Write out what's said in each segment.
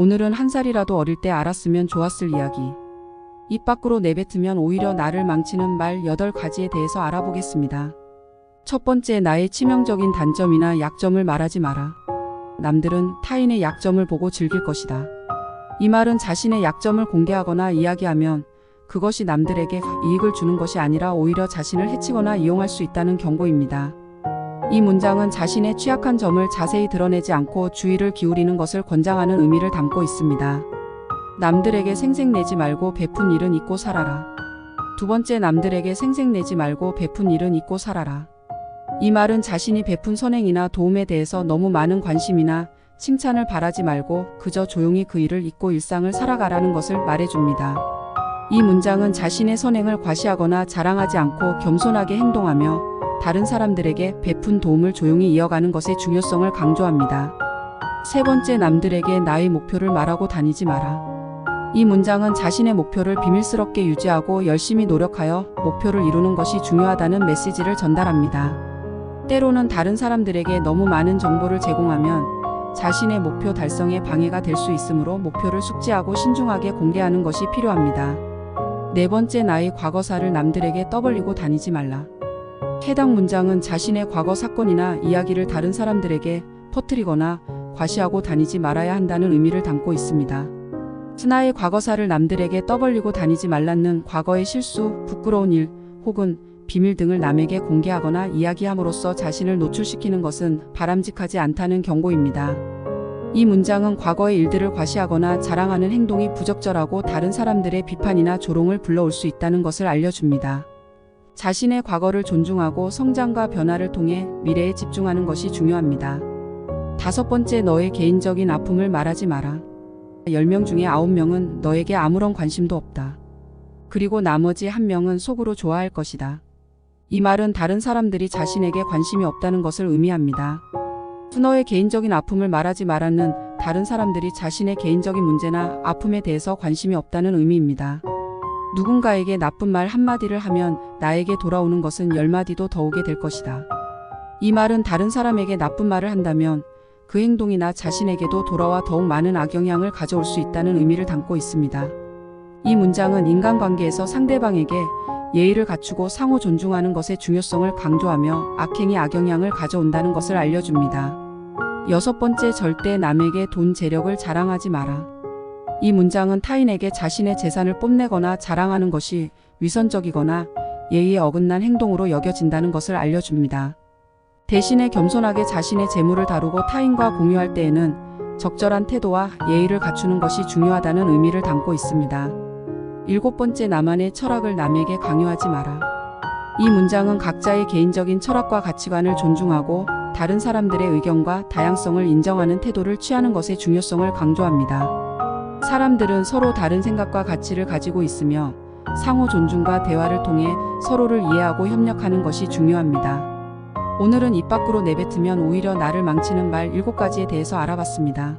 오늘은 한 살이라도 어릴 때 알았으면 좋았을 이야기. 입 밖으로 내뱉으면 오히려 나를 망치는 말 8가지에 대해서 알아보겠습니다. 첫 번째, 나의 치명적인 단점이나 약점을 말하지 마라. 남들은 타인의 약점을 보고 즐길 것이다. 이 말은 자신의 약점을 공개하거나 이야기하면 그것이 남들에게 이익을 주는 것이 아니라 오히려 자신을 해치거나 이용할 수 있다는 경고입니다. 이 문장은 자신의 취약한 점을 자세히 드러내지 않고 주의를 기울이는 것을 권장하는 의미를 담고 있습니다. 남들에게 생색내지 말고 베푼 일은 잊고 살아라. 두 번째, 남들에게 생색내지 말고 베푼 일은 잊고 살아라. 이 말은 자신이 베푼 선행이나 도움에 대해서 너무 많은 관심이나 칭찬을 바라지 말고 그저 조용히 그 일을 잊고 일상을 살아가라는 것을 말해줍니다. 이 문장은 자신의 선행을 과시하거나 자랑하지 않고 겸손하게 행동하며 다른 사람들에게 베푼 도움을 조용히 이어가는 것의 중요성을 강조합니다. 세 번째, 남들에게 나의 목표를 말하고 다니지 마라. 이 문장은 자신의 목표를 비밀스럽게 유지하고 열심히 노력하여 목표를 이루는 것이 중요하다는 메시지를 전달합니다. 때로는 다른 사람들에게 너무 많은 정보를 제공하면 자신의 목표 달성에 방해가 될 수 있으므로 목표를 숙지하고 신중하게 공개하는 것이 필요합니다. 네 번째, 나의 과거사를 남들에게 떠벌리고 다니지 말라. 해당 문장은 자신의 과거 사건이나 이야기를 다른 사람들에게 퍼뜨리거나 과시하고 다니지 말아야 한다는 의미를 담고 있습니다. 스나의 과거사를 남들에게 떠벌리고 다니지 말라는 과거의 실수, 부끄러운 일, 혹은 비밀 등을 남에게 공개하거나 이야기함으로써 자신을 노출시키는 것은 바람직하지 않다는 경고입니다. 이 문장은 과거의 일들을 과시하거나 자랑하는 행동이 부적절하고 다른 사람들의 비판이나 조롱을 불러올 수 있다는 것을 알려줍니다. 자신의 과거를 존중하고 성장과 변화를 통해 미래에 집중하는 것이 중요합니다. 다섯 번째, 너의 개인적인 아픔을 말하지 마라. 10명 중에 9명은 너에게 아무런 관심도 없다. 그리고 나머지 한 명은 속으로 좋아할 것이다. 이 말은 다른 사람들이 자신에게 관심이 없다는 것을 의미합니다. 너의 개인적인 아픔을 말하지 말라는 다른 사람들이 자신의 개인적인 문제나 아픔에 대해서 관심이 없다는 의미입니다. 누군가에게 나쁜 말 한마디를 하면 나에게 돌아오는 것은 열마디도 더 오게 될 것이다. 이 말은 다른 사람에게 나쁜 말을 한다면 그 행동이나 자신에게도 돌아와 더욱 많은 악영향을 가져올 수 있다는 의미를 담고 있습니다. 이 문장은 인간관계에서 상대방에게 예의를 갖추고 상호 존중하는 것의 중요성을 강조하며 악행이 악영향을 가져온다는 것을 알려줍니다. 여섯 번째, 절대 남에게 돈 재력을 자랑하지 마라. 이 문장은 타인에게 자신의 재산을 뽐내거나 자랑하는 것이 위선적이거나 예의에 어긋난 행동으로 여겨진다는 것을 알려줍니다. 대신에 겸손하게 자신의 재물을 다루고 타인과 공유할 때에는 적절한 태도와 예의를 갖추는 것이 중요하다는 의미를 담고 있습니다. 일곱 번째, 나만의 철학을 남에게 강요하지 마라. 이 문장은 각자의 개인적인 철학과 가치관을 존중하고 다른 사람들의 의견과 다양성을 인정하는 태도를 취하는 것의 중요성을 강조합니다. 사람들은 서로 다른 생각과 가치를 가지고 있으며 상호 존중과 대화를 통해 서로를 이해하고 협력하는 것이 중요합니다. 오늘은 입 밖으로 내뱉으면 오히려 나를 망치는 말 7가지에 대해서 알아봤습니다.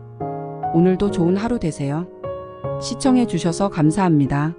오늘도 좋은 하루 되세요. 시청해 주셔서 감사합니다.